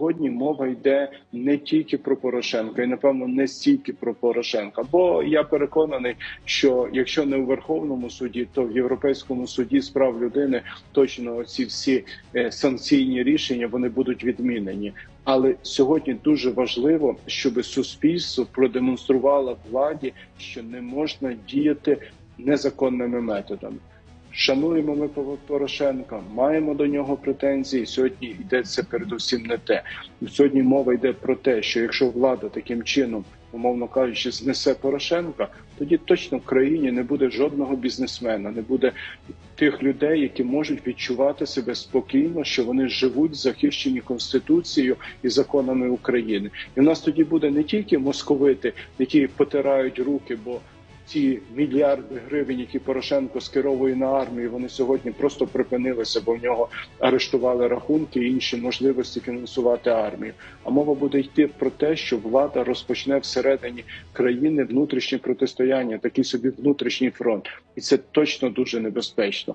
Сьогодні мова йде не тільки про Порошенка, і напевно не стільки про Порошенка. Бо я переконаний, що якщо не у Верховному суді, то в Європейському суді з прав людини точно ці всі е, санкційні рішення вони будуть відмінені. Але сьогодні дуже важливо, щоб суспільство продемонструвало владі, що не можна діяти незаконними методами. Шануємо ми Порошенка, маємо до нього претензії. Сьогодні йдеться передусім не те. Сьогодні мова йде про те, що якщо влада таким чином, умовно кажучи, знесе Порошенка, тоді точно в країні не буде жодного бізнесмена, не буде тих людей, які можуть відчувати себе спокійно, що вони живуть захищені конституцією і законами України. І в нас тоді буде не тільки московити, які потирають руки, бо ті мільярди гривень, які Порошенко скеровує на армію, вони сьогодні просто припинилися, бо в нього арештували рахунки і інші можливості фінансувати армію. А мова буде йти про те, що влада розпочне всередині країни внутрішнє протистояння, такий собі внутрішній фронт, і це точно дуже небезпечно.